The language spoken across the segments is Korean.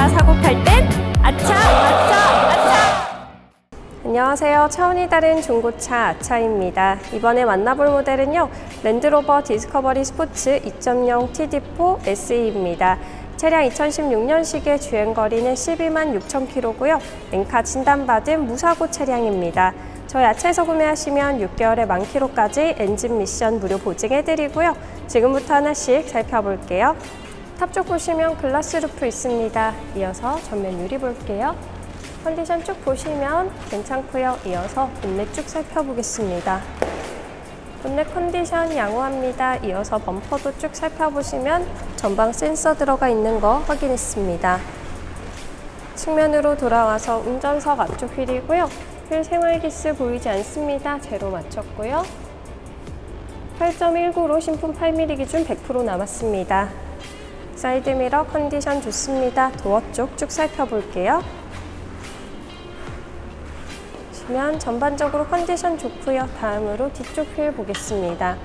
차 사고 팔 땐 아차 아차 아차. 안녕하세요. 차원이 다른 중고차 아차입니다. 이번에 만나볼 모델은요 랜드로버 디스커버리 스포츠 2.0 TD4 SE입니다. 차량 2016년식의 주행거리는 12만 6천 킬로고요. 엔카 진단받은 무사고 차량입니다. 저희 아차에서 구매하시면 6개월에 만 킬로까지 엔진 미션 무료 보증해드리고요. 지금부터 하나씩 살펴볼게요. 탑쪽 보시면 글라스 루프 있습니다. 이어서 전면 유리 볼게요. 컨디션 쭉 보시면 괜찮고요. 이어서 본넷 쭉 살펴보겠습니다. 본넷 컨디션 양호합니다. 이어서 범퍼도 쭉 살펴보시면 전방 센서 들어가 있는 거 확인했습니다. 측면으로 돌아와서 운전석 앞쪽 휠이고요. 휠 생활기스 보이지 않습니다. 제로 맞췄고요. 8.19로 신품 8mm 기준 100% 남았습니다. 사이드미러 컨디션 좋습니다. 도어 쪽 쭉 살펴볼게요. 보시면 전반적으로 컨디션 좋고요. 다음으로 뒤쪽 휠 보겠습니다.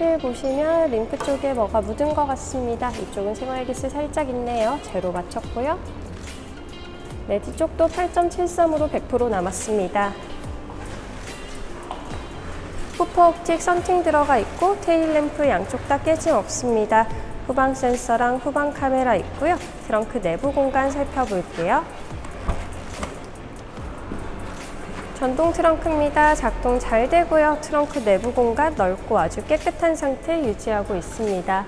휠 보시면 링크 쪽에 뭐가 묻은 것 같습니다. 이쪽은 생활기스 살짝 있네요. 제로 맞췄고요. 네, 뒤쪽도 8.73으로 100% 남았습니다. 후퍼 옵틱 썬팅 들어가 있고 테일 램프 양쪽 다 깨짐 없습니다. 후방 센서랑 후방 카메라 있고요. 트렁크 내부 공간 살펴볼게요. 전동 트렁크입니다. 작동 잘 되고요. 트렁크 내부 공간 넓고 아주 깨끗한 상태 유지하고 있습니다.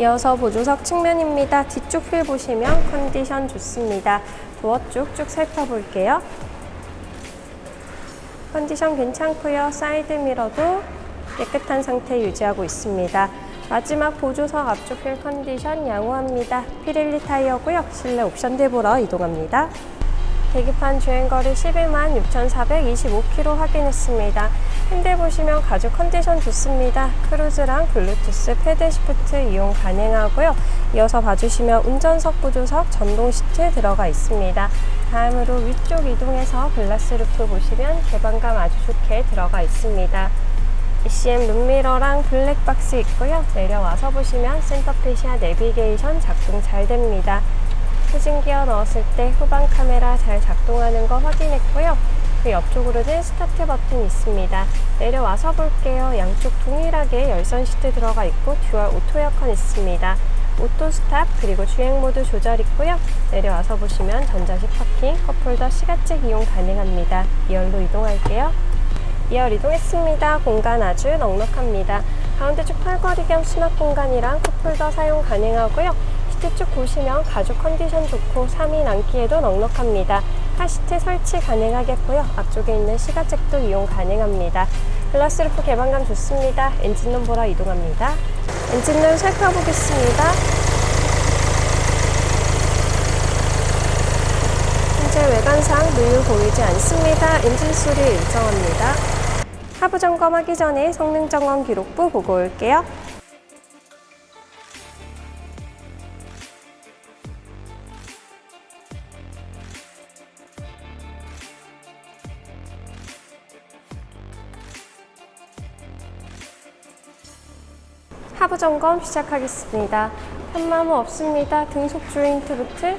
이어서 보조석 측면입니다. 뒤쪽 휠 보시면 컨디션 좋습니다. 도어 쪽쭉 살펴볼게요. 컨디션 괜찮고요. 사이드 미러도 깨끗한 상태 유지하고 있습니다. 마지막 보조석 앞쪽 휠 컨디션 양호합니다. 피렐리 타이어고요. 실내 옵션들 보러 이동합니다. 계기판 주행거리 11만 6,425km 확인했습니다. 핸들 보시면 가죽 컨디션 좋습니다. 크루즈랑 블루투스 패드 시프트 이용 가능하고요. 이어서 봐주시면 운전석 보조석 전동 시트 들어가 있습니다. 다음으로 위쪽 이동해서 글라스 루프 보시면 개방감 아주 좋게 들어가 있습니다. ECM 룸미러랑 블랙박스 있고요. 내려와서 보시면 센터페시아 내비게이션 작동 잘 됩니다. 후진 기어 넣었을 때 후방 카메라 잘 작동하는 거 확인했고요. 그 옆쪽으로는 스타트 버튼 있습니다. 내려와서 볼게요. 양쪽 동일하게 열선 시트 들어가 있고 듀얼 오토 에어컨 있습니다. 오토 스탑 그리고 주행 모드 조절 있고요. 내려와서 보시면 전자식 파킹, 컵홀더 시가잭 이용 가능합니다. 2열로 이동할게요. 2열 이동했습니다. 공간 아주 넉넉합니다. 가운데 쪽 털거리 겸 수납 공간이랑 컵홀더 사용 가능하고요. 시트 쭉 보시면 가죽 컨디션 좋고 3인 앉기에도 넉넉합니다. 카시트 설치 가능하겠고요. 앞쪽에 있는 시가잭도 이용 가능합니다. 글라스 루프 개방감 좋습니다. 엔진룸 보러 이동합니다. 엔진룸 살펴보겠습니다. 현재 외관상 누유 보이지 않습니다. 엔진 소리 일정합니다. 하부 점검하기 전에 성능 점검 기록부 보고 올게요. 하부 점검 시작하겠습니다. 편마모 없습니다. 등속 조인트 부트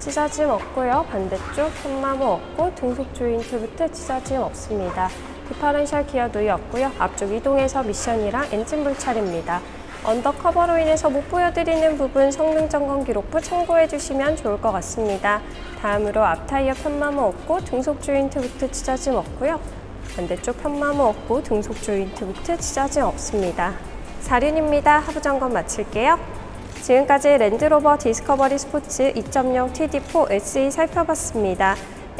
찢어짐 없고요. 반대쪽 편마모 없고 등속 조인트 부트 찢어짐 없습니다. 디퍼런셜 기어 누이 없고요. 앞쪽 이동해서 미션이랑 엔진 불찰입니다. 언더커버로 인해서 못 보여드리는 부분 성능 점검 기록부 참고해 주시면 좋을 것 같습니다. 다음으로 앞타이어 편마모 없고 등속 조인트 부트 찢어짐 없고요. 반대쪽 편마모 없고 등속 조인트 부트 찢어짐 없습니다. 4륜입니다. 하부 점검 마칠게요. 지금까지 랜드로버 디스커버리 스포츠 2.0 TD4 SE 살펴봤습니다.